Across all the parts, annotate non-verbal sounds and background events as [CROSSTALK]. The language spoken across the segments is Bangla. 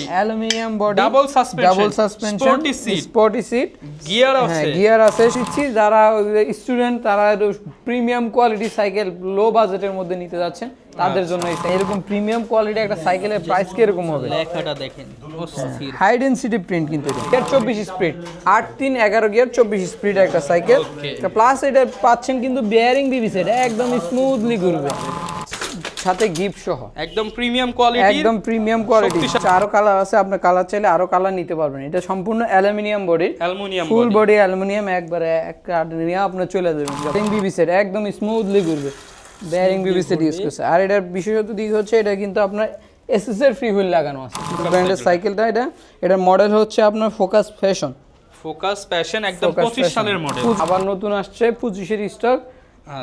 Body aluminium body Double suspension, double suspension sporty seat, sporty seat gear হ্যাঁ আছে. গিয়ার আছে। শিখছি। যারা স্টুডেন্ট তারা প্রিমিয়াম কোয়ালিটি সাইকেল লো বাজেটের মধ্যে নিতে যাচ্ছেন তাদের জন্য এরকম প্রিমিয়াম কোয়ালিটি একটা সাইকেলের প্রাইস কীরকম হবে? লেখাটা দেখেন হাই ডেন্সিটি প্রিন্ট কিন্তু এটা। চব্বিশ স্পিড আট তিন এগারো গিয়ার চব্বিশ স্পিড একটা সাইকেল. প্লাস এটা পাচ্ছেন কিন্তু বিয়ারিং বিবিসি এটা একদম স্মুথলি ঘুরবে। সাথে গিফট সহ। একদম প্রিমিয়াম কোয়ালিটি একদম প্রিমিয়াম কোয়ালিটি শক্তিশালী। আরও কালার আছে আপনার কালার চাইলে আরও কালার নিতে পারবেন। এটা সম্পূর্ণ aluminium body aluminium full body aluminium একবারে এক কার্ড নিয়ে আপনার চলে যাবেন। বেয়ারিং বিবি সেট একদম স্মুথলি ঘুরবে। বেয়ারিং বিবি সেট ইউজ করছে। আর এটার বিশেষত দিক হচ্ছে এটা কিন্তু আপনার এসএস এর ফ্রি হুইল লাগানো আছে। ব্র্যান্ডের সাইকেলটা এটা। এটার মডেল হচ্ছে আপনার ফোকাস ফ্যাশন ফোকাস ফ্যাশন একদম 25 সালের মডেল আবার নতুন আসছে পঁচিশের স্টক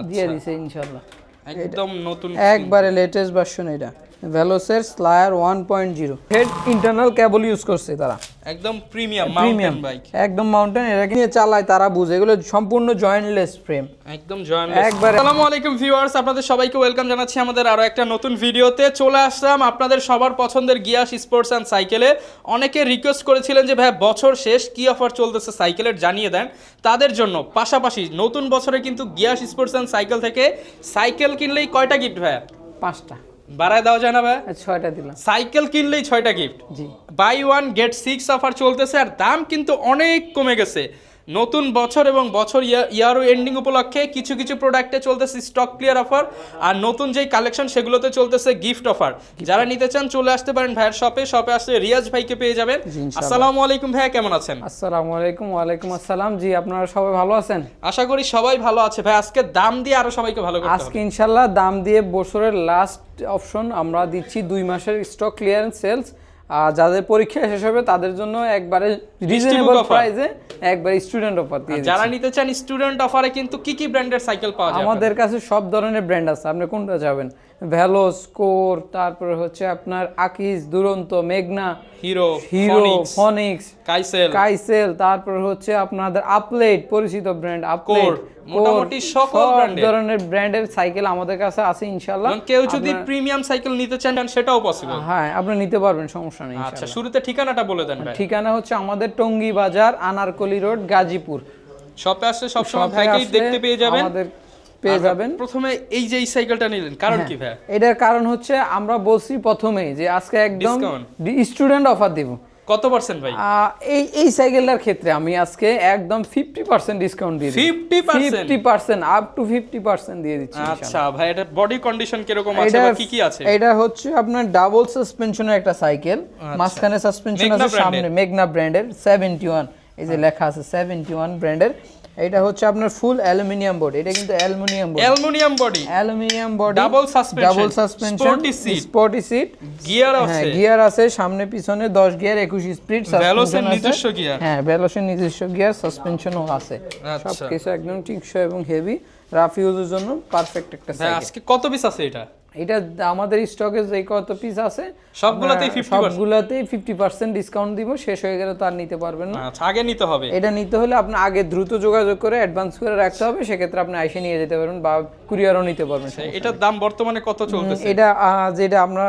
দিয়ে আচ্ছা দিছে ইনশাল্লাহ একদম নতুন একবারে লেটেস্ট ভার্সন এটা। ভেলোসের slayer one point zero head internal cable use করছে তারা। একদম প্রিমিয়াম প্রিমিয়াম বাইক একদম মাউন্টেন এটা নিয়ে চালায় তারা বুঝে। এগুলো সম্পূর্ণ জয়েন্টলেস ফ্রেম একদম জয়েন একবারে- আসসালামু আলাইকুম ভিউয়ার্স আপনাদের সবাইকে ওয়েলকাম জানাচ্ছি আমাদের আরও একটা নতুন ভিডিওতে চলে আসলাম আপনাদের সবার পছন্দের গিয়াস স্পোর্টস অ্যান্ড সাইকেলে অনেকে রিকোয়েস্ট করেছিলেন যে ভাই বছর শেষ কি অফার চলতেছে সাইকেলের জানিয়ে দেন। তাদের জন্য পাশাপাশি নতুন বছরে কিন্তু গিয়াস স্পোর্টস অ্যান্ড সাইকেল থেকে সাইকেল কিনলেই কয়টা গিফট ভাই পাঁচটা। বাড়ায় দেওয়া যায় না ভাই? ছয়টা দিলাম। সাইকেল কিনলেই ছয়টা গিফট জি। Buy one get six offer চলতেছে আর দাম কিন্তু অনেক কমে গেছে। নতুন বছর এবং বছর ইয়ারও এন্ডিং উপলক্ষে কিছু কিছু প্রোডাক্টে চলতেছে স্টক ক্লিয়ার অফার আর নতুন যেই কালেকশন সেগুলোতে চলতেছে গিফট অফার যারা নিতে চান চলে আসতে পারেন ভাইয়ের শপে শপে আসলে রিয়াজ ভাইকে পেয়ে যাবেন। আসসালামু আলাইকুম ভাইয়া কেমন আছেন? আসসালামু আলাইকুম ওয়ালাইকুম আসসালাম। জি আপনারা সবাই ভালো আছেন? আশা করি সবাই ভালো আছে। ভাই আজকে দাম দিয়ে আরও সবাইকে ভালো করতে আজকে ইনশাল্লাহ দাম দিয়ে বছরের লাস্ট অপশন আমরা দিচ্ছি দুই মাসের স্টক ক্লিয়ারেন্স সেলস যাদের পরীক্ষা শেষ হবে তাদের জন্য একবারে রিজনেবল প্রাইসে একবারে স্টুডেন্ট অফার দিয়ে যারা নিতে চান স্টুডেন্ট অফারে কিন্তু কি কি ব্র্যান্ডের সাইকেল পাওয়া যায় আমাদের কাছে সব ধরনের ব্র্যান্ড আছে। আপনি কোনটা যাবেন ভ্যালো স্কোর তারপরে হচ্ছে আপনার আকিস দুরন্ত মেঘনা হিরো হিরো ফনিক্স কাইসেল কাইসেল তারপর হচ্ছে আপনাদের আপলেট পরিচিত ব্র্যান্ড আপলেট মোটামুটি সকল। ধরনের ব্র্যান্ডের সাইকেল আমাদের কাছে আছে ইনশাআল্লাহ। কেউ যদি প্রিমিয়াম সাইকেল নিতে চান সেটাও পসিবল হ্যাঁ আপনি নিতে পারবেন সমস্যা নেই আচ্ছা শুরুতে ঠিকানাটা বলে দেন ভাই। ঠিকানা হচ্ছে আমাদের টঙ্গী বাজার আনারকলি রোড গাজীপুর। শপে আসলে সবসময় সময় ভাইকেই দেখতে পেয়ে যাবেন। আমাদের পেয়ে যাবেন। প্রথমে এই যে এই সাইকেলটা নিলেন কারণ কি ভাই? এটার কারণ হচ্ছে আমরা বলছি প্রথমেই যে আজকে একদম স্টুডেন্ট অফার দিব। কত পার্সেন্ট ভাই? এই এই সাইকেলটার ক্ষেত্রে আমি আজকে একদম ফিফটি পার্সেন্ট ডিসকাউন্ট দিয়ে দিচ্ছি। 50% fifty percent up to fifty percent দিয়ে দিচ্ছি আচ্ছা ভাই এটা বডি কন্ডিশন কীরকম আছে এটা বা কি কি আছে? এটা হচ্ছে আপনার ডাবল সাসপেনশনের একটা সাইকেল মাঝখানে সাসপেনশন আছে সামনে মেঘনা ব্র্যান্ডের সেভেন্টি ওয়ান এই যে লেখা আছে সেভেন্টি ওয়ান ব্র্যান্ডের এটা হচ্ছে আপনার ফুল অ্যালুমিনিয়াম বোর্ড এটা কিন্তু aluminium board aluminium body aluminium body Double suspension, double suspension sporty seat, sporty seat gear আছে। হ্যাঁ গিয়ার আছে সামনে পিছনে 10 গিয়ার 21 স্পিড ভেলোসের নিজস্ব gear। হ্যাঁ ভেলোসের নিজস্ব গিয়ার সাসপেনশনও আছে। আচ্ছা। সবকিছু একদম টিকসই এবং হেভি রাফ ইউজের জন্য পারফেক্ট একটা সাইকেল আজকে কত পিস আছে এটা? এটা আমাদের স্টকে যে কত পিস আছে সবগুলাতেই আমরা 50% সবগুলাতেই 50% ডিসকাউন্ট দিব শেষ হয়ে গেলে তো আর নিতে পারবেন না। আচ্ছা আগে নিতে হবে। এটা নিতে হলে আপনি আগে দ্রুত যোগাযোগ করে অ্যাডভান্স করে রাখতে হবে সেক্ষেত্রে আপনি আইসে নিয়ে যেতে পারবেন বা কুরিয়ারও নিতে পারবেন। এটার দাম বর্তমানে কত চলতেছে? এটা যেটা আমরা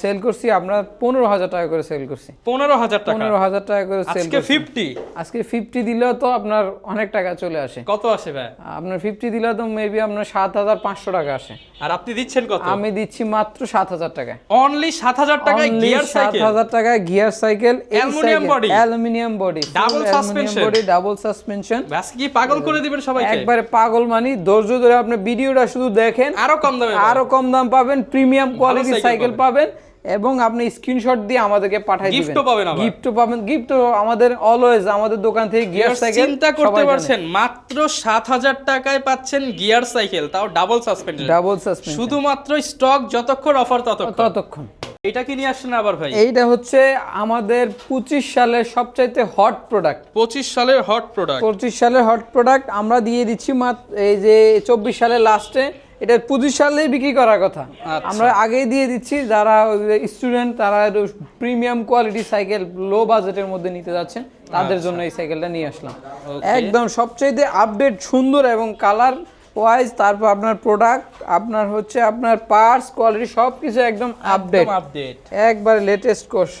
সেল করছি আমরা পনেরো হাজার টাকা করে সেল করছি। পনেরো হাজার টাকা? পনেরো হাজার টাকা করে সেল আজকে ফিফটি আজকে ফিফটি দিলেও তো আপনার অনেক টাকা চলে আসে। কত আসে ভাই? আপনার ফিফটি দিলেও তো মেবি আপনার সাত হাজার পাঁচশো টাকা আসে। আর আপনি দিচ্ছেন কত? আমি দিচ্ছি মাত্র সাত হাজার টাকায়। অনলি সাত হাজার টাকায় গিয়ার সাইকেল হাজার টাকায় gear cycle aluminium body aluminium body double suspension body double suspension কি পাগল করে দিবেন সবাইকে? একবারে পাগল মানি ধৈর্য ধরে আপনি ভিডিওটা শুধু দেখেন আরও কম দামে আরও কম দাম পাবেন প্রিমিয়াম কোয়ালিটি সাইকেল পাবেন। এবং আপনি স্ক্রিনশট দিয়ে আমাদেরকে পাঠিয়ে দিবেন। Gift-ও পাবেন আবার। গিফটও পাবেন। গিফট আমাদের অলওয়েজ আমাদের দোকান থেকে গিয়ার সাইকেল চিন্তা করতে পারছেন মাত্র সাত হাজার টাকায় পাচ্ছেন গিয়ার সাইকেল তাও ডাবল সাসপেনশন ডাবল সাসপেনশন শুধুমাত্র স্টক যতক্ষণ অফার ততক্ষণ। ততক্ষণ। এটা কি নিয়ে আসছেন আবার ভাই? এইটা হচ্ছে আমাদের পঁচিশ সালের সবচাইতে হট প্রোডাক্ট পঁচিশ সালের হট প্রোডাক্ট পঁচিশ সালের হট প্রোডাক্ট আমরা দিয়ে দিচ্ছি মাত্র এই যে চব্বিশ সালের লাস্টে এটা পঁচিশ সালেই বিক্রি করার কথা। আচ্ছা। আমরা আগেই দিয়ে দিচ্ছি যারা স্টুডেন্ট তারা প্রিমিয়াম কোয়ালিটি সাইকেল লো বাজেটের মধ্যে নিতে যাচ্ছেন তাদের আচ্ছা। জন্য এই সাইকেলটা নিয়ে আসলাম। একদম সবচাইতে আপডেট সুন্দর এবং কালার ওয়াইজ তারপর আপনার প্রোডাক্ট আপনার হচ্ছে আপনার পার্টস কোয়ালিটি সব কিছু একদম আপডেট আপডেট একবারে লেটেস্ট কোর্স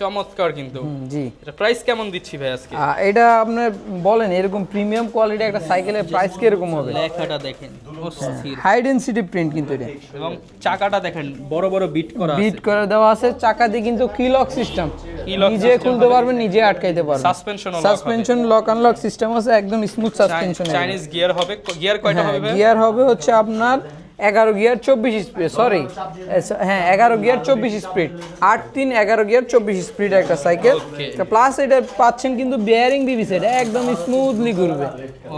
চমৎকার কিন্তু। জি। এটা প্রাইস কেমন দিচ্ছি ভাই আজকে? এটা আপনার বলেন এরকম প্রিমিয়াম কোয়ালিটি একটা সাইকেলের প্রাইস কি এরকম হবে? লেখাটা দেখেন হাই ডেন্সিটি প্রিন্ট কিন্তু এটা। এবং চাকাটা দেখেন বড় বড় বিট করা আছে। বিট করে দেওয়া আছে চাকা দিয়ে কিন্তু কিলক সিস্টেম নিজে খুলতে পারবেন নিজে আটকাইতে পারবেন। Suspension suspension lock unlock system আছে একদম স্মুথ সাসপেনশন চাইনিজ গিয়ার হবে গিয়ার কয়টা হবে গিয়ার হবে হচ্ছে আপনার এগারো গিয়ার চব্বিশ স্পিড সরি হ্যাঁ এগারো গিয়ার চব্বিশ স্পিড। আট তিন এগারো গিয়ার চব্বিশ স্পিড একটা সাইকেল প্লাস এটা পাচ্ছেন কিন্তু বেয়ারিং বিবি সেট একদম স্মুথলি ঘুরবে।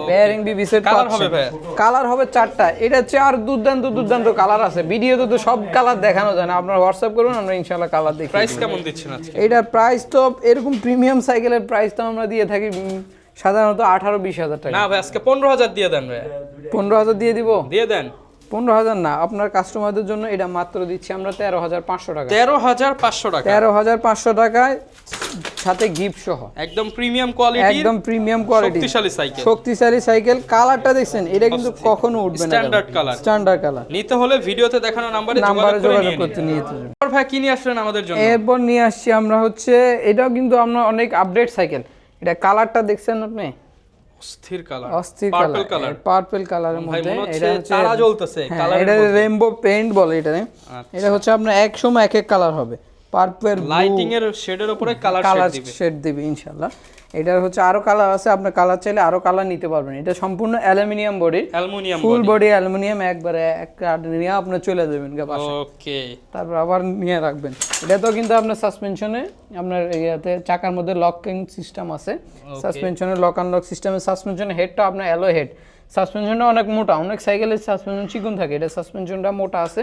বেয়ারিং বিবি সেট? কালার হবে চারটা। এটা চার দুর্দান্ত দুর্দান্ত কালার আছে। ভিডিওতে তো সব কালার দেখানো যায় না। আপনারা হোয়াটসঅ্যাপ করুন আমরা ইনশাল্লাহ কালার দেখি প্রাইস কেমন দিচ্ছেন আজকে? এটার প্রাইস তো এরকম প্রিমিয়াম সাইকেলের প্রাইস তো আমরা দিয়ে থাকি সাধারণত আঠারো বিশ হাজার টাকা। না ভাই আজকে পনেরো হাজার দিয়ে দেন ভাই পনেরো হাজার দিয়ে দিব? দিয়ে দেন। পনেরো হাজার না আপনার কাস্টমারদের জন্য এটা মাত্র দিচ্ছি আমরা তেরো হাজার পাঁচশো টাকা। তেরো হাজার পাঁচশো টাকা। তেরো হাজার পাঁচশো টাকায় সাথে গিফট সহ। একদম প্রিমিয়াম কোয়ালিটির একদম প্রিমিয়াম কোয়ালিটি শক্তিশালী সাইকেল শক্তিশালী সাইকেল কালারটা দেখছেন এটা কিন্তু কখনো উঠবে না স্ট্যান্ডার্ড কালার স্ট্যান্ডার্ড কালার নিতে হলে ভিডিওতে দেখানো নাম্বারে নাম্বারে যোগাযোগ করতে নিয়ে। এরপর ভাই কি নিয়ে আসলেন আমাদের জন্য? এরপর নিয়ে আসছি আমরা হচ্ছে এটাও কিন্তু আমরা অনেক আপডেট সাইকেল এটা কালারটা দেখছেন আপনি? অস্থির কালার অস্থির পার্পল কালার পার্পল কালারের মধ্যে এটা হচ্ছে তারা জ্বলতেছে হ্যাঁ, এটা রেইনবো পেইন্ট বলে এটা আচ্ছা। এটা হচ্ছে আপনার এক সময় এক এক কালার হবে। পার্পল লাইটিং এর শেডের উপরে কালার কালার শেড দিবে। ইনশাআল্লাহ। এটার হচ্ছে আরও কালার আছে আপনার কালার চাইলে আরও কালার নিতে পারবেন। এটা সম্পূর্ণ aluminium body aluminium full body aluminium একবারে এক কার্ড নিয়ে আপনি চলে যাবেন গা বাসায় ওকে তারপর আবার নিয়ে রাখবেন। এটা তো কিন্তু আপনার সাসপেনশনে আপনার ইয়াতে চাকার মধ্যে লকিং সিস্টেম আছে। সাসপেনশনের লক আনলক সিস্টেমে সাসপেনশনের হেডটা আপনার অ্যালো হেড সাসপেনশনটা অনেক মোটা অনেক সাইকেলের সাসপেনশন চিকন থাকে। এটা সাসপেনশনটা মোটা আছে।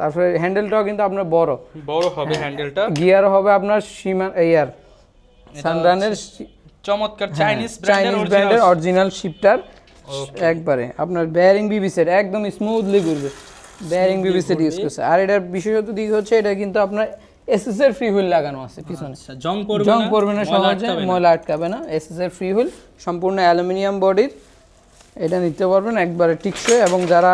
তারপরে হ্যান্ডেলটাও কিন্তু আপনার বড়। বড় হবে হ্যান্ডেলটা গিয়ার হবে আপনার সীমা ইয়ার সানরানের চমৎকার চাইনিজ ব্র্যান্ডের অরিজিনাল শিপটার একবারে। আপনার বেয়ারিং বিবি সেট একদম স্মুথলি ঘুরবে। বেয়ারিং বিবি সেট ইউজ করছে। আর এটার বিশেষত দিক হচ্ছে এটা কিন্তু আপনার এসএস এর ফ্রি হুইল লাগানো আছে পিছনে। জং পড়বে জং না? পড়বে না সহজে আটকাবে না। ময়লা আটকাবে না। এসএস এর ফ্রি হুইল সম্পূর্ণ অ্যালুমিনিয়াম বডির। এটা নিতে পারবেন একবারে টিকসই এবং যারা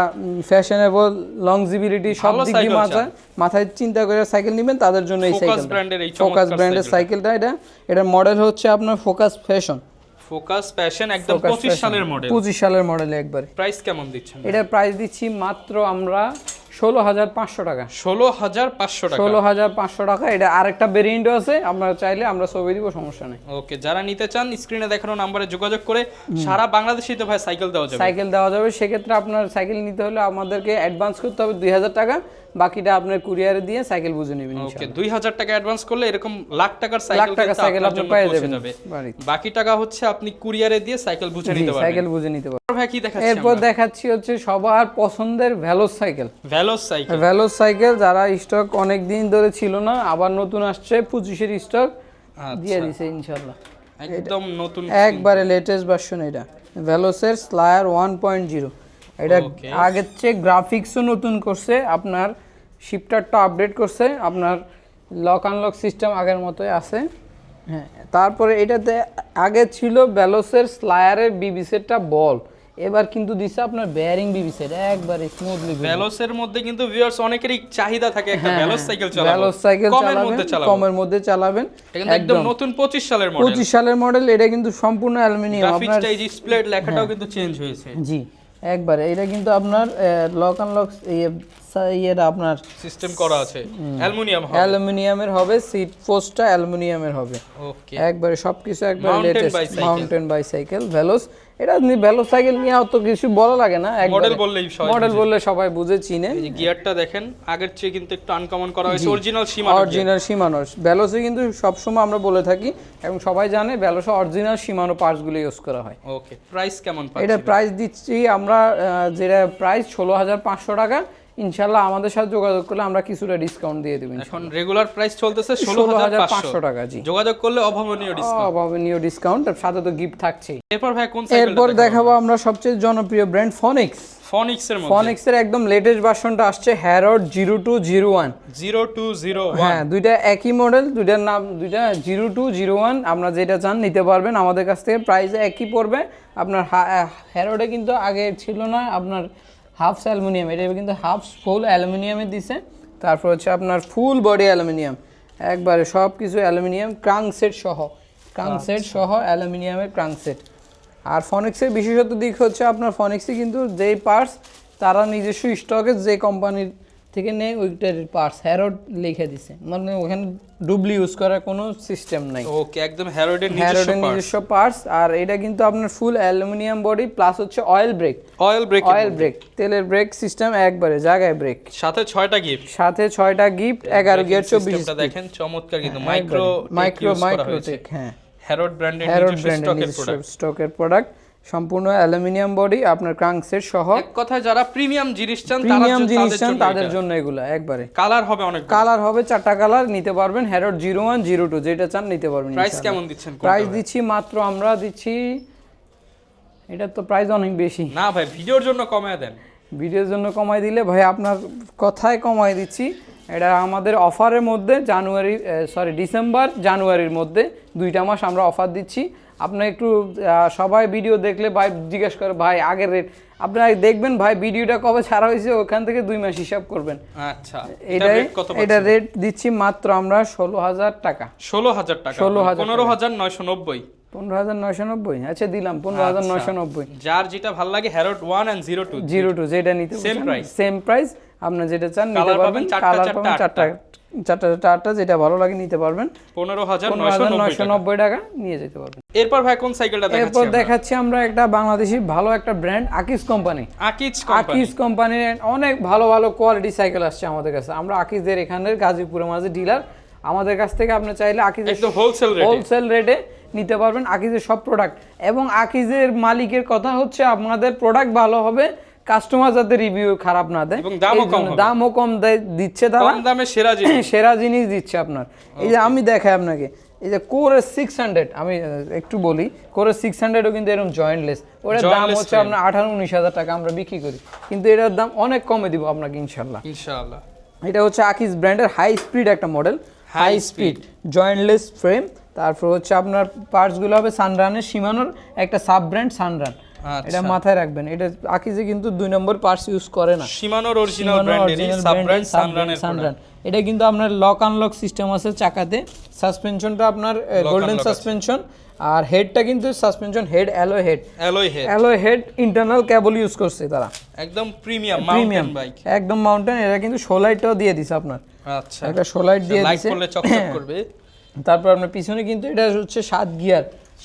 ফ্যাশনেবল লংজিবিলিটি সব দিক দিয়ে মাথায় মাথায় চিন্তা করে সাইকেল নেবেন তাদের জন্য এই সাইকেল ফোকাস ব্র্যান্ডের এই ফোকাস ব্র্যান্ডের সাইকেলটা এটা। এটার মডেল হচ্ছে আপনার ফোকাস ফ্যাশন ফোকাস ফ্যাশন একদম 25 সালের মডেল পঁচিশ সালের মডেল একবারে। প্রাইস কেমন দিচ্ছেন? এটার প্রাইস দিচ্ছি মাত্র আমরা ষোলো হাজার পাঁচশো টাকা। ষোলো হাজার পাঁচশো টাকা। ষোলো হাজার পাঁচশো টাকা। এটা আরেকটা ভেরিয়েন্টও আছে। আপনারা চাইলে আমরা ছবি দিব সমস্যা নেই। ওকে যারা নিতে চান স্ক্রিনে দেখানো নাম্বারে যোগাযোগ করে সারা বাংলাদেশে তো ভাই সাইকেল দেওয়া যাবে। সাইকেল দেওয়া যাবে। সেক্ষেত্রে আপনার সাইকেল নিতে হলে আমাদেরকে অ্যাডভান্স করতে হবে দুই হাজার টাকা। বাকিটা আপনার কুরিয়ারে দিয়ে সাইকেল বুঝে নেবেন ওকে দুই হাজার টাকা অ্যাডভান্স করলে এরকম লাখ টাকার লাখ সাইকেল টাকা কিন্তু সাইকেল আপনি পেয়ে যাবেন। যাবে। বাকি টাকা হচ্ছে আপনি কুরিয়ারে দিয়ে সাইকেল বুঝে নিতে পারবেন। সাইকেল বুঝে নিতে পারবেন। ভাই কি দেখাচ্ছি এরপর দেখাচ্ছি হচ্ছে সবার পছন্দের Veloce cycle Veloce cycle Veloce cycle যারা স্টক অনেক দিন ধরে ছিল না আবার নতুন আসছে পঁচিশের স্টক দিয়ে দিছে ইনশাল্লাহ একদম নতুন একবারে লেটেস্ট ভার্সন এটা। ভ্যালোসের স্লায়ার ওয়ান পয়েন্ট জিরো এটা Okay. আগের চেয়ে গ্রাফিক্সও নতুন করছে আপনার শিপটারটা আপডেট করছে আপনার লক আনলক সিস্টেম আগের মতোই আছে। হ্যাঁ। তারপরে এটাতে আগে ছিল ভ্যালোসের স্লায়ারের বিবি সেটটা বল এবার কিন্তু দিছে আপনার বেয়ারিং বিবি সেট একবারে স্মুথলি ভ্যালোসের মধ্যে কিন্তু ভিউয়ার্স অনেকেরই চাহিদা থাকে একটা ভ্যালোস সাইকেল চালাবো ভ্যালোস সাইকেল কমের চালাবেন মধ্যে চালাবো কমের মধ্যে চালাবেন একদম নতুন 25 সালের মডেল পঁচিশ সালের মডেল এটা কিন্তু সম্পূর্ণ অ্যালুমিনিয়াম আপনার গ্রাফিক্সটা স্প্লেট হ্যাঁ। লেখাটাও কিন্তু চেঞ্জ হয়েছে। জি একবারে এটা কিন্তু আপনার লক আন ইয়েটা আপনার সিস্টেম করা আছে। অ্যালুমিনিয়াম হবে। অ্যালুমিনিয়ামের হবে সিট পোস্টটা অ্যালুমিনিয়ামের হবে। ওকে। একবারে সবকিছু একবারে লেটেস্ট মাউন্টেন বাইসাইকেল ভেলোস এটা ভেলোস সাইকেল নিয়ে অত কিছু বলা লাগে না মডেল বললেই সবাই মডেল বললে সবাই বুঝে চিনে। এই গিয়ারটা দেখেন আগের চেয়ে কিন্তু একটু আনকমন করা হয়েছে। অরিজিনাল সীমা অরিজিনাল সীমানো ভ্যালোসে কিন্তু সবসময় আমরা বলে থাকি এবং সবাই জানে ভ্যালোসে অরিজিনাল সীমানো পার্টসগুলো ইউজ করা হয়। ওকে প্রাইস কেমন এটা প্রাইস দিচ্ছি আমরা যেটা প্রাইস ষোলো হাজার পাঁচশো টাকা ইনশাল্লাহ আমাদের সাথে যোগাযোগ করলে আমরা কিছুটা ডিসকাউন্ট দিয়ে দেবো এখন রেগুলার প্রাইস চলতেছে ষোলো হাজার পাঁচশো। টাকা জি। যোগাযোগ করলে অভাবনীয় ডিসকাউন্ট অভাবনীয় ডিসকাউন্ট সাথে তো গিফট থাকছেই। এরপর ভাই কোন সাইকেল এরপর দেখাবো? আমরা সবচেয়ে জনপ্রিয় ব্র্যান্ড ফনিক্স ফনিক্স এর মধ্যে। ফনিক্স এর একদম লেটেস্ট ভার্সনটা আসছে Harrod zero two zero one zero two zero হ্যাঁ দুইটা একই মডেল দুইটার নাম দুইটা জিরো টু জিরো ওয়ান আপনারা যেটা চান নিতে পারবেন। আমাদের কাছ থেকে প্রাইস একই পড়বে। আপনার হ্যারোডে কিন্তু আগে ছিল না আপনার হাফ অ্যালুমিনিয়াম এটা কিন্তু হাফ ফুল অ্যালুমিনিয়ামে দিছে। তারপর হচ্ছে আপনার ফুল বডি অ্যালুমিনিয়াম। একবারে সব কিছু অ্যালুমিনিয়াম ক্রাংসেট সহ। ক্রাংসেট সহ অ্যালুমিনিয়ামের ক্রাংসেট আর ফনিক্সের বিশেষত দিক হচ্ছে আপনার ফনিক্সে কিন্তু যেই পার্টস তারা নিজস্ব স্টকে যে কোম্পানির থেকে নেয় ওইটার পার্টস হ্যারোড লিখে দিছে। মানে ওখানে ডুবলি ইউজ করার কোনো সিস্টেম নাই। ওকে একদম হ্যারোডের হ্যারোডের নিজস্ব পার্টস আর এটা কিন্তু আপনার ফুল অ্যালুমিনিয়াম বডি প্লাস হচ্ছে oil brake oil brake oil brake তেলের ব্রেক সিস্টেম একবারে জায়গায় ব্রেক সাথে ছয়টা গিফট সাথে ছয়টা গিফট এগারো গিয়ার চব্বিশ সিস্টেমটা দেখেন চমৎকার কিন্তু মাইক্রো মাইক্রো মাইক্রোটেক হ্যাঁ। হ্যারোড ব্র্যান্ডের নিজস্ব স্টকের প্রোডাক্ট সম্পূর্ণ অ্যালুমিনিয়াম বডি আপনার ক্রাঙ্ক সেট সহ। এক কথায় যারা প্রিমিয়াম জিনিস চান তারা প্রিমিয়াম জিনিস চান তাদের জন্য এগুলো একবারে। কালার হবে অনেক কালার হবে চারটা কালার নিতে পারবেন Harrod zero one zero two যেটা চান নিতে পারবেন প্রাইস কেমন দিচ্ছেন প্রাইস দিচ্ছি মাত্র আমরা দিচ্ছি এটা তো প্রাইস অনেক বেশি। না ভাই ভিডিওর জন্য কমায় দেন। ভিডিওর জন্য কমায় দিলে ভাই আপনার কথায় কমায় দিচ্ছি। এটা আমাদের অফারের মধ্যে জানুয়ারি সরি ডিসেম্বর জানুয়ারির মধ্যে দুইটা মাস আমরা অফার দিচ্ছি। আপনার একটু সবাই ভিডিও দেখলে ভাই জিজ্ঞেস করে ভাই আগের রেট আপনারা দেখবেন ভাই ভিডিওটা কবে ছাড়া হয়েছে? ওখান থেকে দুই মাস হিসাব করবেন। আচ্ছা এটা এটা রেট দিচ্ছি মাত্র আমরা ষোলো হাজার টাকা। ষোলো হাজার টাকা 16,000 পনেরো হাজার নয়শো নব্বই। পনেরো হাজার নয়শো নব্বই? আচ্ছা দিলাম পনেরো হাজার নয়শো নব্বই। যার যেটা ভালো লাগে Harrod one and zero two zero two যেটা নিতে Same price? সেম প্রাইস আপনার যেটা চান নিতে পারবেন কালার পাবেন চারটা। চারটা চারটা যেটা ভালো লাগে নিতে পারবেন। পনেরো হাজার নয়শো নব্বই টাকা। নিয়ে যেতে পারবেন। এরপর ভাই কোন সাইকেলটা এরপর দেখাচ্ছি আমরা একটা বাংলাদেশি ভালো একটা ব্র্যান্ড আকিস কোম্পানি আকিজ কোম্পানি কোম্পানির অনেক ভালো ভালো কোয়ালিটি সাইকেল আসছে আমাদের কাছে। আমরা আকিজের এখানের গাজীপুরের মাঝে ডিলার আমাদের কাছ থেকে আপনি চাইলে আকিজের হোলসেল হোলসেল রেটে নিতে পারবেন আকিজের সব প্রোডাক্ট এবং আকিজের মালিকের কথা হচ্ছে আপনাদের প্রোডাক্ট ভালো হবে কাস্টমার যাতে রিভিউ খারাপ না দেয় এবং দামও কম দামও কম দেয় দিচ্ছে তারা। কম দামে সেরা জিনিস। [LAUGHS] সেরা জিনিস দিচ্ছে আপনার। এই যে আমি দেখাই আপনাকে এই যে কোরে সিক্স হান্ড্রেড আমি একটু বলি কোরে সিক্স হান্ড্রেডও কিন্তু এরকম জয়েন্টলেস ওটার দাম হচ্ছে আপনার আঠারো উনিশ হাজার টাকা আমরা বিক্রি করি। কিন্তু এটার দাম অনেক কমে দিব আপনাকে ইনশাল্লাহ। ইনশাল্লাহ এটা হচ্ছে আকিস ব্র্যান্ডের হাই স্পিড একটা model high speed jointless frame তারপর হচ্ছে আপনার পার্টসগুলো হবে সানরানের সীমানোর একটা সাব ব্র্যান্ড সানরান। এটা মাথায় রাখবেন। এটা আকিজে কিন্তু দুই নম্বর পার্স ইউজ করে না। সীমানোর অরিজিনাল ব্র্যান্ডেরই original সাব brand ব্র্যান্ড এর sub সানরানের Sunrun। এটা কিন্তু আপনার লক আনলক সিস্টেম আছে চাকাতে। সাসপেনশনটা আপনার গোল্ডেন সাসপেনশন আর হেডটা কিন্তু suspension head alloy head alloy head alloy head internal cable use করছে তারা। একদম প্রিমিয়াম মাউন্টেন বাইক একদম মাউন্টেন এটা কিন্তু সোলাইটটাও দিয়ে দিছে আপনার। আচ্ছা। একটা সোলাইট দিয়ে দিছে। লাইট করলে চকচক করবে। তারপর আপনার পিছনে কিন্তু এটা হচ্ছে সাত গিয়ার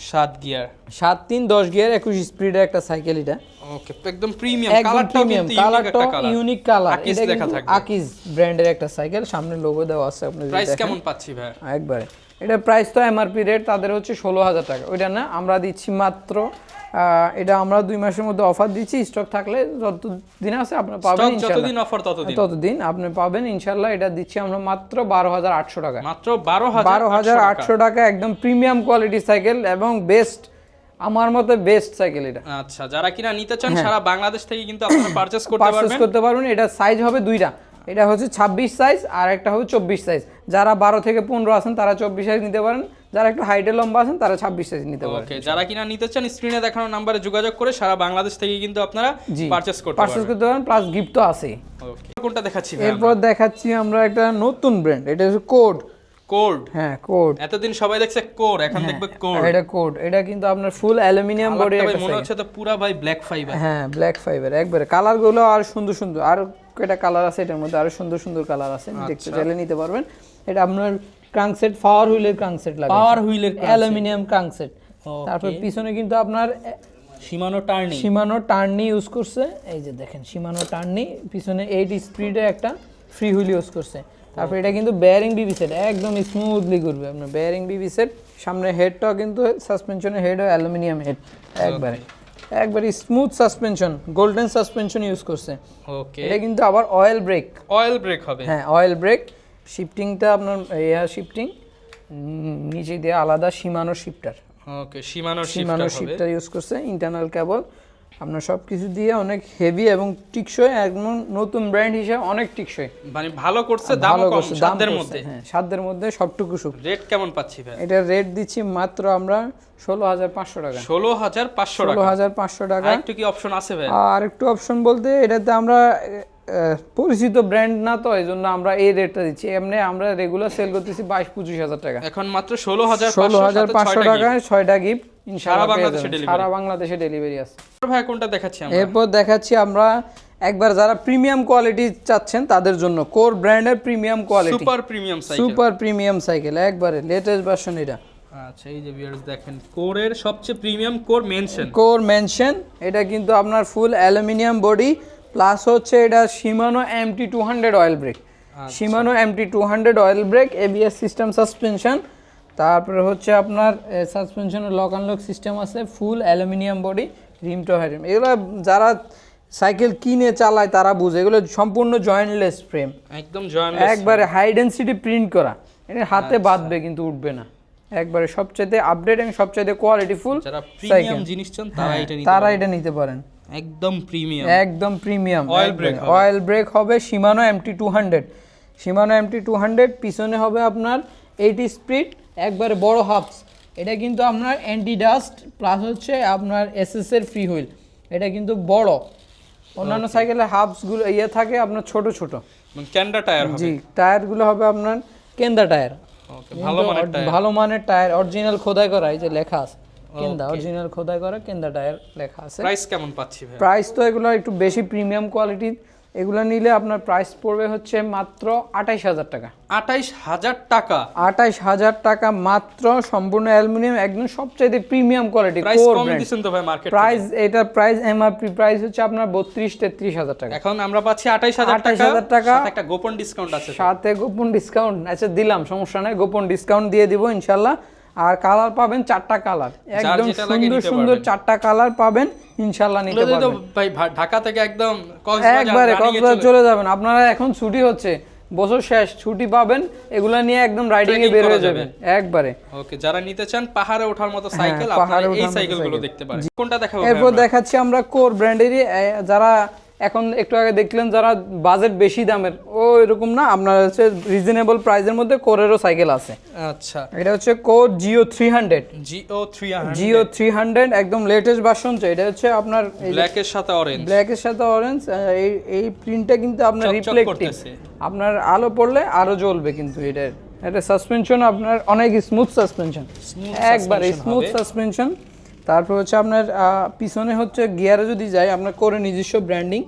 সাত গিয়ার। সাত তিন দশ গিয়ার একুশ স্পিডের একটা সাইকেল এটা। ওকে একদম প্রিমিয়াম প্রিমিয়াম কিন্তু ইউনিক একটা কালারটাও কালার ইউনিক কালার আকিজ লেখা থাকে থাকবে। আকিজ ব্র্যান্ডের একটা সাইকেল সামনে লোগো দেওয়া আছে আপনি প্রাইস কেমন পাচ্ছি ভাই? একবারে। এটা প্রাইস তো এমআরপি রেট তাদের হচ্ছে ষোলো হাজার টাকা। ওইটা না আমরা দিচ্ছি মাত্র এটা আমরা দুই মাসের মধ্যে অফার দিচ্ছি স্টক থাকলে যত দিন আছে আপনার পাবেন যতদিন অফার ততদিন। ততদিন আপনি পাবেন ইনশাল্লাহ এটা দিচ্ছি আমরা মাত্র বারো হাজার আটশো টাকা। মাত্র বারো বারো হাজার আটশো টাকা একদম প্রিমিয়াম কোয়ালিটি সাইকেল এবং বেস্ট আমার মতে বেস্ট সাইকেল এটা। আচ্ছা যারা কিনা নিতে চান সারা বাংলাদেশ থেকে কিন্তু আপনারা পারচেজ করতে পারবেন। করতে পারবেন এটা সাইজ হবে দুইটা। এটা হচ্ছে ছাব্বিশ সাইজ আর একটা হবে চব্বিশ সাইজ যারা বারো থেকে পনেরো আছেন তারা চব্বিশ সাইজ নিতে পারেন। যারা একটু হাইটে লম্বা আছেন তারা ছাব্বিশ সাইজ নিতে পারেন। ওকে যারা কিনা নিতে চান স্ক্রিনে দেখানো নাম্বারে যোগাযোগ করে সারা বাংলাদেশ থেকে কিন্তু আপনারা পারচেজ করতে পারবেন। করতে পারেন প্লাস গিফট তো ওকে কোনটা দেখাচ্ছি এরপর দেখাচ্ছি আমরা একটা নতুন ব্র্যান্ড এটা হচ্ছে কোড কোড হ্যাঁ কোড এতদিন সবাই দেখছে কোর এখন দেখবে কোড এটা কোড এটা কিন্তু আপনার ফুল অ্যালুমিনিয়াম বডি একটা মনে হচ্ছে তো পুরা ভাই ব্ল্যাক ফাইবার হ্যাঁ ব্ল্যাক ফাইবার একবারে। কালারগুলো আর সুন্দর সুন্দর আর কয়টা কালার আছে এটার মধ্যে আরও সুন্দর সুন্দর কালার আছে আচ্ছা। দেখতে চাইলে নিতে পারবেন। এটা আপনার ক্রাঙ্কসেট পাওয়ার হুইলের ক্রাঙ্কসেট লাগে। পাওয়ার হুইলের অ্যালুমিনিয়াম Okay. তারপর পিছনে কিন্তু আপনার Shimano turning Shimano Tourney use করছে। এই যে দেখেন সীমানো টার্নি পিছনে এইট স্পিডে একটা ফ্রি হুইল ইউজ করছে। তারপর এটা কিন্তু বেয়ারিং বিবি সেট একদম স্মুথলি ঘুরবে আপনার। বেয়ারিং বিবি সেট সামনে হেডটাও কিন্তু সাসপেনশনের হেড অ্যালুমিনিয়াম হেড একবারে। একবারে smooth suspension golden suspension use করছে। ওকে এটা কিন্তু আবার অয়েল ব্রেক অয়েল ব্রেক হবে। হ্যাঁ অয়েল ব্রেক শিফটিংটা আপনার এয়ার শিফটিং নিচে দিয়ে আলাদা Shimano shifter okay Shimano shifter use করছে ইন্টারনাল কেবল আপনার সব কিছু দিয়ে অনেক হেভি এবং টিকসই একদম নতুন ব্র্যান্ড হিসেবে অনেক টিকসই। মানে ভালো করছে দামও কম সাধ্যের মধ্যে। হ্যাঁ সাধ্যের মধ্যে সবটুকু সুখ। রেট কেমন পাচ্ছি ভাই? এটার রেট দিচ্ছি মাত্র আমরা ষোলো হাজার পাঁচশো টাকা। ষোলো হাজার পাঁচশো ষোলো টাকা হাজার পাঁচশো টাকা। একটু কি অপশন আছে ভাই? আর একটু অপশন বলতে এটাতে আমরা পরিচিত ব্র্যান্ড না তো এই জন্য আমরা এই রেটটা দিচ্ছি। এমনি আমরা রেগুলার সেল করতেছি বাইশ পঁচিশ হাজার টাকা। এখন মাত্র ষোলো হাজার ষোলো হাজার পাঁচশো টাকায় ছয়টা গিফট সারা বাংলাদেশে ডেলিভারি আছে। ভাই কোনটা দেখাচ্ছি আমরা? এরপর দেখাচ্ছি আমরা একবার যারা প্রিমিয়াম কোয়ালিটি চাচ্ছেন তাদের জন্য কোর ব্র্যান্ডের premium quality super premium cycle super premium cycle একবারে লেটেস্ট ভার্সন এটা। আচ্ছা এই যে ভিউয়ার্স দেখেন কোরের সবচেয়ে premium Core mention Core mention এটা কিন্তু আপনার ফুল অ্যালুমিনিয়াম বডি প্লাস হচ্ছে এটা Shimano MT two hundred oil brake Shimano MT two hundred oil brake ABS system suspension তারপরে হচ্ছে আপনার সাসপেনশনের লক আনলক সিস্টেম আছে full aluminium body rim to high rim এগুলো যারা সাইকেল কিনে চালায় তারা বুঝে এগুলো সম্পূর্ণ জয়েন্টলেস ফ্রেম একদম জয়েন একবারে হাই ডেন্সিটি প্রিন্ট করা। এটা হাতে বাঁধবে কিন্তু উঠবে না। একবারে সবচাইতে আপডেট এবং সবচাইতে কোয়ালিটি ফুল যারা প্রিমিয়াম জিনিস চান তারা এটা নিতে তারা এটা নিতে পারেন। একদম প্রিমিয়াম একদম premium oil brake oil brake হবে Shimano MT two hundred Shimano MT two hundred পিছনে হবে আপনার এইটি স্পিড একবারে বড় হাফস এটা কিন্তু আপনার অ্যান্টি ডাস্ট প্লাস হচ্ছে আপনার এসএস এর ফ্রি হুইল এটা কিন্তু বড়। অন্যান্য সাইকেলে হাফসগুলো ইয়ে থাকে আপনার ছোট ছোট। ক্যান্ডা টায়ার হবে। জি টায়ারগুলো হবে আপনার কেন্দা টায়ার ওকে ভালো মানের টায়ার ভালো মানের টায়ার অরিজিনাল খোদাই করা এই যে লেখা আছে। কেন্দা অরিজিনাল খোদাই করা কেন্দা টায়ার লেখা আছে। প্রাইস কেমন পাচ্ছি ভাই? প্রাইস তো এগুলো একটু বেশি প্রিমিয়াম কোয়ালিটির এগুলো নিলে আপনার প্রাইস পড়বে হচ্ছে মাত্র আঠাইশ হাজার টাকা। আঠাইশ হাজার টাকা? আঠাইশ হাজার টাকা মাত্র সম্পূর্ণ অ্যালুমিনিয়াম একদম সবচাইতে premium quality price market price এটা প্রাইস এমআরপি প্রাইস হচ্ছে আপনার বত্রিশ তেত্রিশ হাজার টাকা। এখন আমরা পাচ্ছি আঠাইশ হাজার 28,000 টাকা। একটা গোপন ডিসকাউন্ট আছে সাথে গোপন ডিসকাউন্ট আচ্ছা দিলাম সমস্যা নাই গোপন ডিসকাউন্ট দিয়ে দিব ইনশাল্লাহ আর কালার পাবেন চারটা কালার। একদম সুন্দর সুন্দর চারটা কালার পাবেন ইনশাল্লাহ নিতে পারবেন। ভাই ঢাকা থেকে একদম একবারে কক্সবাজার চলে- যাবেন। আপনারা এখন ছুটি হচ্ছে বছর শেষ ছুটি পাবেন এগুলা নিয়ে একদম রাইডিং এ বের হয়ে যাবেন। একবারে। ওকে যারা নিতে চান পাহাড়ে ওঠার মতো সাইকেল হ্যাঁ, আপনারা এই সাইকেলগুলো দেখতে পারেন। কোনটা দেখাবো এরপর দেখাচ্ছি আমরা কোর ব্র্যান্ডেরই যারা এখন একটু আগে দেখলেন যারা বাজেট বেশি দামের ও এরকম না আপনার হচ্ছে রিজনেবল প্রাইসের মধ্যে কোরেরও সাইকেল আছে। আচ্ছা। এটা হচ্ছে Core Geo three hundred Geo three Geo three hundred একদম লেটেস্ট ভার্সন তো এটা হচ্ছে আপনার ব্ল্যাকের সাথে অরেঞ্জ ব্ল্যাকের সাথে অরেঞ্জ এই এই প্রিন্টটা কিন্তু আপনার রিফ্লেক্টিভ আপনার আলো পড়লে আরও জ্বলবে কিন্তু এটার এটা সাসপেনশন আপনার অনেক স্মুথ সাসপেনশন একবারে স্মুথ। সাসপেনশন তারপর হচ্ছে আপনার পিছনে হচ্ছে গিয়ারে যদি যায় আপনার করে নিজস্ব ব্র্যান্ডিং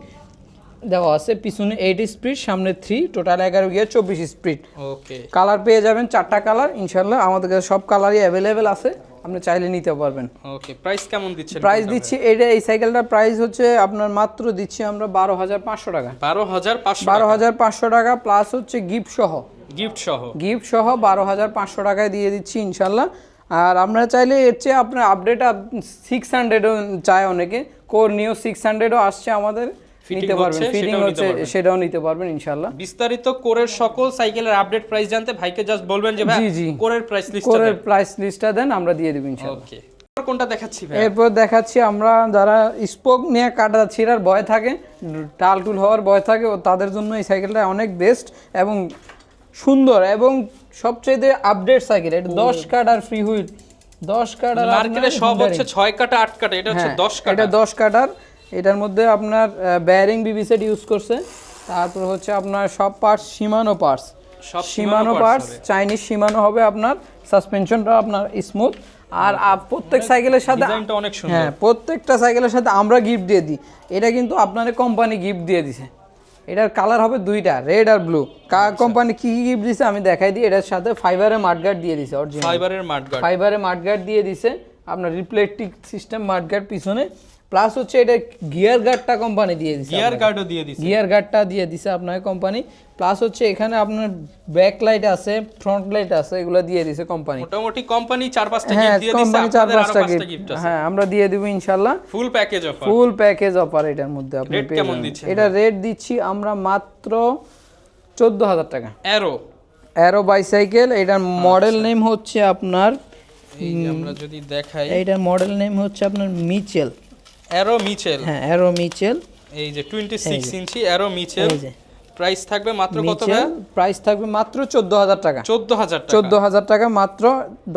দেওয়া আছে। পিছনে এইট স্পিড সামনে থ্রি টোটাল এগারো গিয়ার চব্বিশ স্পিড ওকে কালার পেয়ে যাবেন চারটা কালার ইনশাল্লাহ আমাদের কাছে সব কালারই অ্যাভেলেবেল আছে। আপনি চাইলে নিতে পারবেন। ওকে প্রাইস কেমন দিচ্ছেন প্রাইস দিচ্ছি এটা এই সাইকেলটার প্রাইস হচ্ছে আপনার মাত্র দিচ্ছি আমরা বারো হাজার পাঁচশো টাকা। বারো হাজার পাঁচশো বারো হাজার পাঁচশো টাকা প্লাস হচ্ছে গিফট সহ। গিফট সহ? গিফট সহ বারো হাজার পাঁচশো টাকায় দিয়ে দিচ্ছি ইনশাল্লাহ আর আমরা চাইলে এর চেয়ে আপনার আপডেট সিক্স হান্ড্রেডও চায় অনেকে। কোর নিও সিক্স হান্ড্রেডও আসছে আমাদের। নিতে পারবেন। ফিটিং হচ্ছে। সেটাও নিতে পারবেন ইনশাল্লাহ বিস্তারিত কোরের সকল সাইকেলের আপডেট প্রাইস জানতে ভাইকে জাস্ট বলবেন যে ভাই। কোরের প্রাইস লিস্ট কোরের প্রাইস লিস্টটা দেন। আমরা দিয়ে দেবো ইনশাল্লাহ ওকে কোনটা দেখাচ্ছি ভাই? এরপর দেখাচ্ছি আমরা যারা স্পোক নিয়ে কাটা ছিঁড়ার ভয় থাকে টাল টুল হওয়ার ভয় থাকে ও তাদের জন্য এই সাইকেলটা অনেক বেস্ট এবং সুন্দর এবং সবচেয়ে আপডেট সাইকেল এটা দশ কাটার ফ্রি হুইল। দশ কাটার মার্কেটে সব হচ্ছে ছয় কাটা আট কাটা এটা হচ্ছে দশ কাটা হ্যাঁ, এটা দশ কাটার এটার মধ্যে আপনার ব্যারিং বিবি সেট ইউজ করছে। তারপর হচ্ছে আপনার সব parts Shimano parts Shimano parts Chinese Shimano হবে। আপনার সাসপেনশনটা আপনার স্মুথ আর প্রত্যেক সাইকেলের সাথে অনেক সুন্দর। হ্যাঁ প্রত্যেকটা সাইকেলের সাথে আমরা গিফট দিয়ে দিই। এটা কিন্তু আপনাদের কোম্পানি গিফট দিয়ে দিছে। এটার কালার হবে দুইটা রেড আর ব্লু কোম্পানি কি কি গিফট দিছে আমি দেখাই দিই এটার সাথে ফাইবারের মাঠগার্ড দিয়ে দিছে অরিজিনাল ফাইবারের মাঠগার্ড ফাইবারের মাঠগার্ড দিয়ে দিছে আপনার রিপ্লেটিক সিস্টেম মাঠগার্ড পিছনে। প্লাস হচ্ছে এটা গিয়ার গার্ডটা কোম্পানি দিয়ে দিছে গিয়ার গার্ডও দিয়ে দিছে। গিয়ার গার্ডটা দিয়ে দিছে আপনার কোম্পানি প্লাস হচ্ছে এখানে আপনার ব্যাক লাইট আছে ফ্রন্ট লাইট আছে এগুলো দিয়ে দিছে কোম্পানি মোটামুটি কোম্পানি চার পাঁচটা হ্যাঁ গিফট দিয়ে দিছে কোম্পানি চার পাঁচটা গিফট হ্যাঁ আমরা দিয়ে দিব ইনশাল্লাহ full package offer full package offer এটার মধ্যে আপনি পেয়ে কেমন দিচ্ছেন এটা রেট দিচ্ছি আমরা মাত্র চোদ্দ হাজার টাকা। অ্যারো অ্যারো বাইসাইকেল এটার মডেল নেম হচ্ছে আপনার এই যে আমরা যদি দেখাই। এইটার মডেল নেম হচ্ছে আপনার মিচেল অ্যারো মিচেল হ্যাঁ অ্যারো মিচেল এই যে 26 ইঞ্চি অ্যারো মিচেল এই যে। প্রাইস থাকবে মাত্র কত প্রাইস থাকবে মাত্র চোদ্দ হাজার টাকা। 14000 টাকা। চোদ্দ হাজার টাকা মাত্র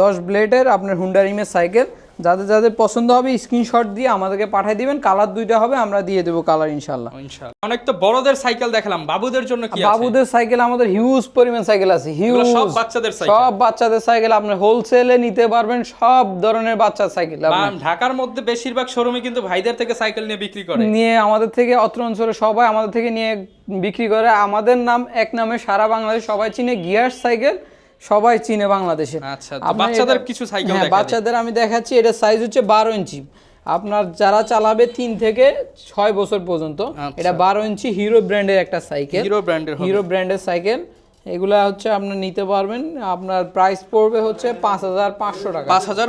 দশ ব্লেডের আপনার হুন্ডা রিমের সাইকেল যাদের যাদের পছন্দ হবে স্ক্রিনশট দিয়ে আমাদেরকে পাঠিয়ে দিবেন কালার দুইটা হবে আমরা দিয়ে দেবো কালার ইনশাল্লাহ ইনশাআল্লাহ। অনেক তো বড়দের সাইকেল দেখালাম বাবুদের জন্য কি আছে? বাবুদের সাইকেল আমাদের হিউজ পরিমাণ সাইকেল আছে হিউজ সব বাচ্চাদের সাইকেল সব বাচ্চাদের সাইকেল আপনি হোলসেলে নিতে পারবেন সব ধরনের বাচ্চার সাইকেল ঢাকার মধ্যে বেশিরভাগ শোরুমে কিন্তু ভাইদের থেকে সাইকেল নিয়ে বিক্রি করে। নিয়ে আমাদের থেকে অত্র অঞ্চলে সবাই আমাদের থেকে নিয়ে বিক্রি করে। আমাদের নাম এক নামে সারা বাংলাদেশ সবাই চিনে গিয়ার সাইকেল সবাই চিনে বাংলাদেশে আচ্ছা বাচ্চাদের কিছু সাইকেল হ্যাঁ বাচ্চাদের আমি দেখাচ্ছি এটা সাইজ হচ্ছে বারো ইঞ্চি। আপনার যারা চালাবে তিন থেকে ছয় বছর পর্যন্ত আচ্ছা। এটা বারো ইঞ্চি হিরো ব্র্যান্ডের একটা সাইকেল হিরো ব্র্যান্ডের হিরো ব্র্যান্ডের সাইকেল এগুলা হচ্ছে আপনার নিতে পারবেন। আপনার প্রাইস পড়বে হচ্ছে পাঁচ হাজার পাঁচশো টাকা। পাঁচ হাজার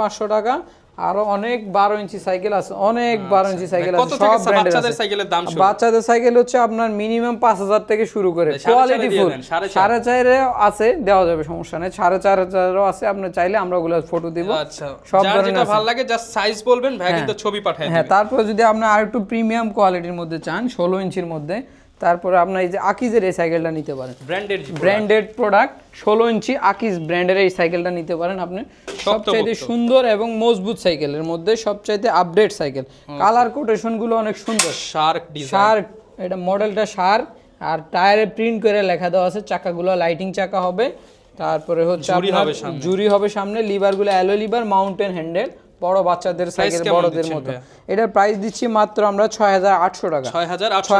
পাঁচশো টাকা। আরও অনেক বারো ইঞ্চি সাইকেল আছে অনেক বারো ইঞ্চি সাইকেল আছে সব বাচ্চাদের সাইকেলের দাম শুরু? বাচ্চাদের সাইকেল হচ্ছে আপনার মিনিমাম পাঁচ হাজার থেকে শুরু করে সাড়ে কোয়ালিটি ফুল দেন, সাড়ে চার। চারে আছে দেওয়া যাবে সমস্যা নেই। সাড়ে চার হাজারও আছে আপনি চাইলে আমরা ওগুলো ফটো দিব। আচ্ছা। সব ধরনের যেটা ভালো লাগে জাস্ট সাইজ বলবেন ভাই কিন্তু ছবি পাঠায় হ্যাঁ তারপর যদি আপনার আর একটু প্রিমিয়াম কোয়ালিটির মধ্যে চান ষোলো ইঞ্চির মধ্যে তারপরে আপনার এই যে আকিজের এই সাইকেলটা নিতে পারেন। ব্র্যান্ডের ব্র্যান্ডেড প্রোডাক্ট ষোলো ইঞ্চি আকিজ ব্র্যান্ডের এই সাইকেলটা নিতে পারেন আপনি। সবচাইতে সুন্দর এবং মজবুত সাইকেলের মধ্যে সবচাইতে আপডেট সাইকেল কালার কোটেশনগুলো অনেক সুন্দর। শার্ক শার্ক এটা মডেলটা শার্ক আর টায়ারে প্রিন্ট করে লেখা দেওয়া আছে চাকাগুলো লাইটিং চাকা হবে। তারপরে হচ্ছে। জুরি হবে সামনে। লিভারগুলো অ্যালো লিভার মাউন্টেন হ্যান্ডেল বড় বাচ্চাদের সাইকেল বড়দের মতো। এটার প্রাইস দিচ্ছি মাত্র আমরা ছয় হাজার আটশো টাকা। ছয়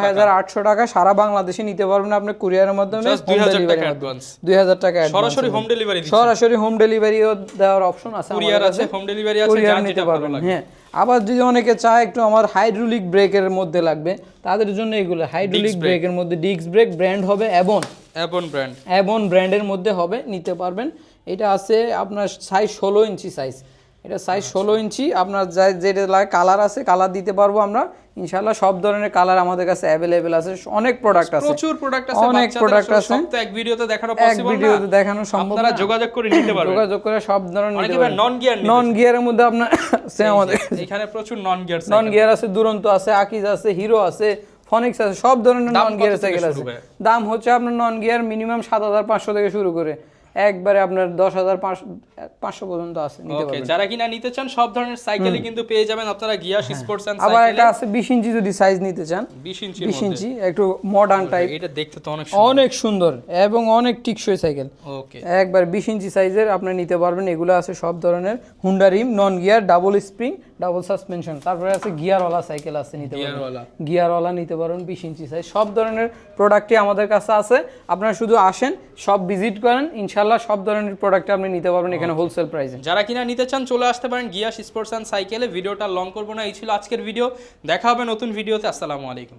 হাজার আটশো টাকা সারা বাংলাদেশে নিতে পারবেন আপনি কুরিয়ারের মাধ্যমে 2000 টাকা advance। দুই হাজার টাকা সরাসরি হোম ডেলিভারি সরাসরি হোম ডেলিভারিও দেওয়ার অপশন আছে কুরিয়ার আছে হোম ডেলিভারি আছে কুরিয়ার নিতে পারবেন হ্যাঁ। আবার যদি অনেকে চায় একটু আমার হাইড্রোলিক ব্রেকের মধ্যে লাগবে তাদের জন্য এগুলো হাইড্রোলিক ব্রেকের মধ্যে ডিস্ক ব্রেক ব্র্যান্ড হবে এবং অ্যাবন ব্র্যান্ড এবং ব্র্যান্ডের মধ্যে হবে নিতে পারবেন। এটা আছে আপনার সাইজ ষোলো ইঞ্চি সাইজ এটা সাইজ। ষোলো ইঞ্চি আপনার যা যেটা লাগে কালার আছে কালার দিতে পারব আমরা। ইনশাল্লাহ সব ধরনের কালার আমাদের কাছে অ্যাভেলেবেল আছে। অনেক প্রোডাক্ট আছে। প্রচুর প্রোডাক্ট আছে। অনেক আসলে আছে। তো এক ভিডিওতে দেখানো পসিবল না। এক ভিডিওতে দেখানো সম্ভব আপনারা যোগাযোগ করে নিতে পারবেন। যোগাযোগ করে সব ধরনের নিতে পারবেন। নন গিয়ার নন গিয়ারের মধ্যে আপনার সে আমাদের এখানে প্রচুর নন গিয়ার নন গিয়ার আছে দুরন্ত আছে আকিজ আছে হিরো আছে ফনিক্স আছে সব ধরনের নন গিয়ার সাইকেল আছে। দাম হচ্ছে আপনার নন গিয়ার মিনিমাম সাত হাজার পাঁচশো থেকে শুরু করে। একবারে আপনার দশ হাজার পাঁচশো পর্যন্ত আছে ওকে যারা কিনা নিতে চান সব ধরনের সাইকেলই কিন্তু পেয়ে যাবেন আপনারা গিয়াস স্পোর্টস এন্ড হ্যাঁ। আবার সাইকেলে একটা আছে বিশ ইঞ্চি যদি সাইজ নিতে চান 20 ইঞ্চির বিশ ইঞ্চি একটু মডার্ন টাইপ এটা দেখতে তো অনেক অনেক সুন্দর এবং অনেক টিকসই সাইকেল ওকে একবার বিশ ইঞ্চি সাইজের আপনি নিতে পারবেন এগুলো আছে সব ধরনের। Honda rim non gear double spring double suspension তারপরে আছে গিয়ারওয়ালা সাইকেল আছে নিতে পারেন। গিয়ারওয়ালা। গিয়ারওয়ালা নিতে পারেন বিশ ইঞ্চি সাইজ সব ধরনের প্রোডাক্টই আমাদের কাছে আছে। আপনারা শুধু আসেন সব ভিজিট করেন ইনশাল্লাহ সব ধরনের প্রোডাক্ট আপনি নিতে পারবেন এখানে হোলসেল প্রাইসে যারা কিনা নিতে চান চলে আসতে পারেন গিয়াস স্পোর্টস অ্যান্ড সাইকেলে। ভিডিওটা লং করব না এই ছিল আজকের ভিডিও দেখা হবে নতুন ভিডিওতে আসসালামু আলাইকুম।